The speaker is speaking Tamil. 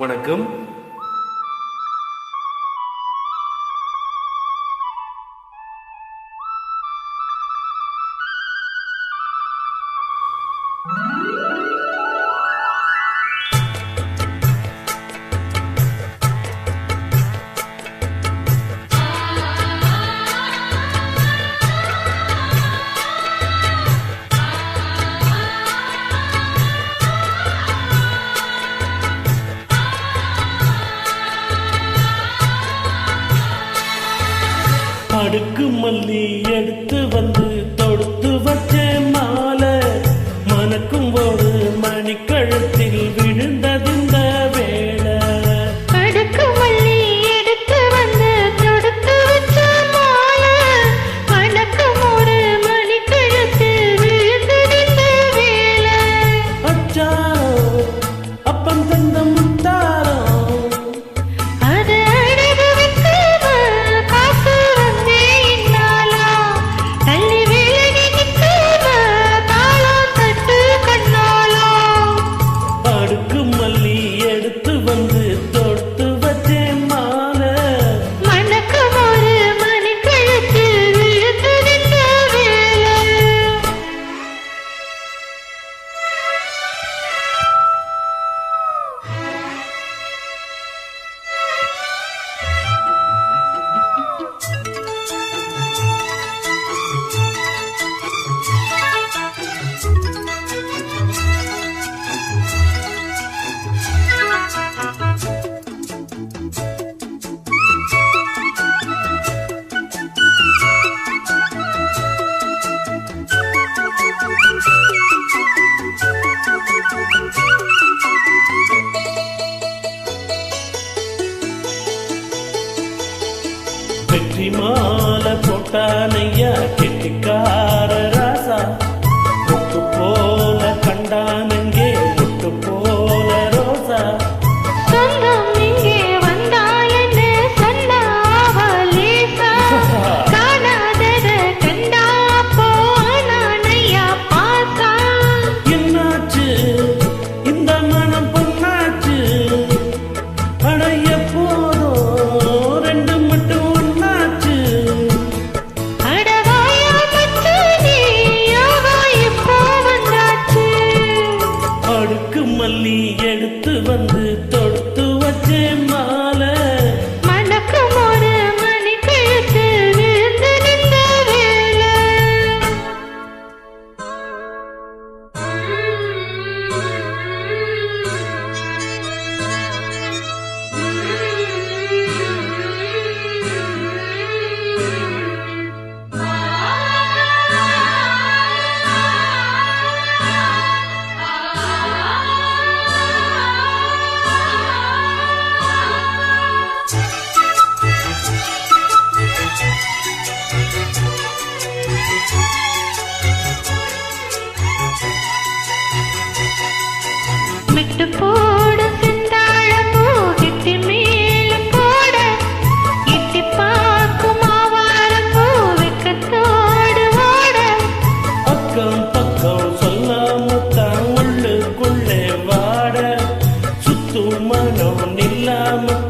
வணக்கம். மல்லிக்கு மல்லி எடுத்து வந்து வெற்றி மாலை போட்டானையா விட்டு போடு சிந்தாழ போகிட்டு மேலும் போட. இட்டி பார்க்கும் ஆவார பூவிக்கத்தோடு ஓட. அக்கம் பக்கம் சொல்லாமத்தான் உள்ளுக்குள்ளே வாட. சுத்தும் மனம் நில்லாமத்தான்